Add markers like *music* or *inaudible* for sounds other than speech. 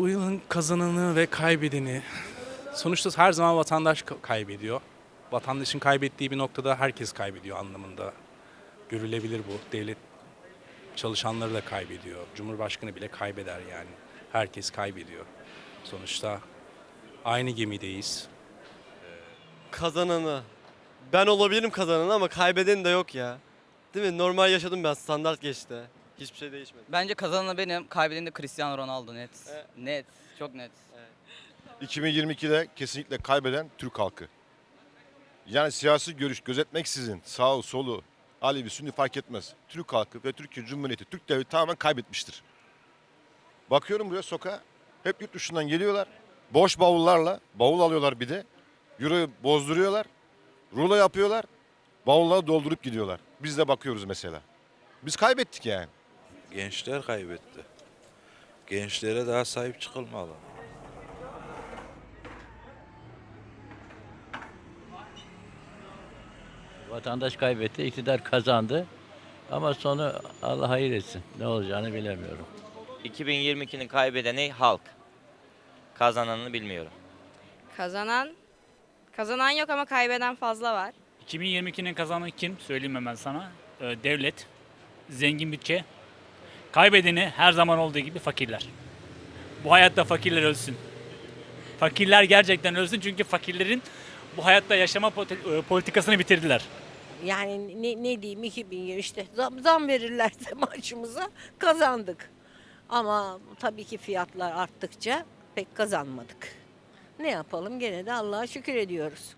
Bu yılın kazananı ve kaybedeni. Sonuçta her zaman vatandaş ka- kaybediyor. Vatandaşın kaybettiği bir noktada herkes kaybediyor anlamında. Görülebilir bu. Devlet çalışanları da kaybediyor. Cumhurbaşkanı bile kaybeder yani. Herkes kaybediyor. Sonuçta aynı gemideyiz. Kazananı. Ben olabilirim kazananı ama kaybeden de yok ya. Değil mi? Normal yaşadım ben. Standart geçti. Hiçbir şey değişmedi. Bence kazananı benim, kaybedeni de Cristiano Ronaldo net. Evet. Net, çok net. 2022'de kesinlikle kaybeden Türk halkı. Yani siyasi görüş gözetmeksizin sağ solu, Alevi, Sünni fark etmez. Türk halkı ve Türkiye Cumhuriyeti, Türk devleti tamamen kaybetmiştir. Bakıyorum buraya sokağa, hep yurt dışından geliyorlar. Boş bavullarla, bavul alıyorlar bir de. Euro'yu bozduruyorlar, rulo yapıyorlar, bavulları doldurup gidiyorlar. Biz de bakıyoruz mesela. Biz kaybettik yani. Gençler kaybetti. Gençlere daha sahip çıkılmalı. Vatandaş kaybetti, iktidar kazandı. Ama sonu Allah hayır etsin. Ne olacağını bilemiyorum. 2022'nin kaybedeni halk. Kazananını bilmiyorum. Kazanan kazanan yok ama kaybeden fazla var. 2022'nin kazananı kim? Söyleyeyim hemen sana. Ee, devlet, zengin bütçe. Kaybedeni her zaman olduğu gibi fakirler. Bu hayatta fakirler ölsün. Fakirler gerçekten ölsün çünkü fakirlerin bu hayatta yaşama e, politikasını bitirdiler. Yani ne, ne diyeyim 2020 işte zam, zam verirlerse *laughs* maaşımıza kazandık. Ama tabii ki fiyatlar arttıkça pek kazanmadık. Ne yapalım gene de Allah'a şükür ediyoruz.